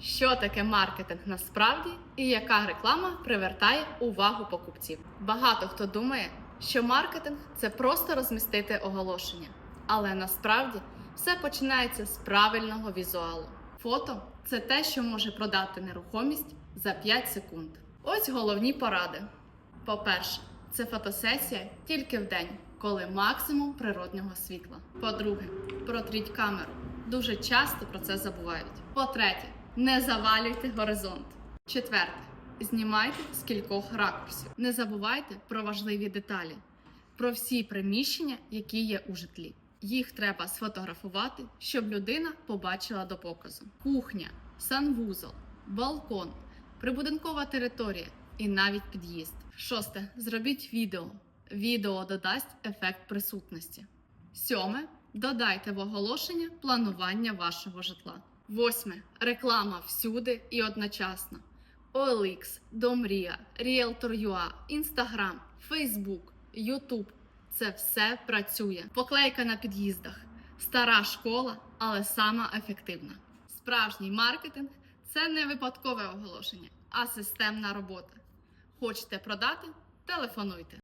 Що таке маркетинг насправді і яка реклама привертає увагу покупців? Багато хто думає, що маркетинг це просто розмістити оголошення, але насправді все починається з правильного візуалу. Фото це те, що може продати нерухомість за 5 секунд. Ось головні поради. По-перше, це фотосесія тільки в день, коли максимум природнього світла. По-друге, протріть камеру. Дуже часто про це забувають. По-третє, не завалюйте горизонт. Четверте, знімайте з кількох ракурсів. Не забувайте про важливі деталі, про всі приміщення, які є у житлі. Їх треба сфотографувати, щоб людина побачила до показу. Кухня, санвузол, балкон, прибудинкова територія і навіть під'їзд. Шосте. Зробіть відео. Відео додасть ефект присутності. Сьоме. Додайте в оголошення планування вашого житла. Восьме. Реклама всюди і одночасно. OLX, Домрія, Realtor.ua, Instagram, Facebook, YouTube. Це все працює. Поклейка на під'їздах. Стара школа, але сама ефективна. Справжній маркетинг це не випадкове оголошення, а системна робота. Хочете продати? Телефонуйте.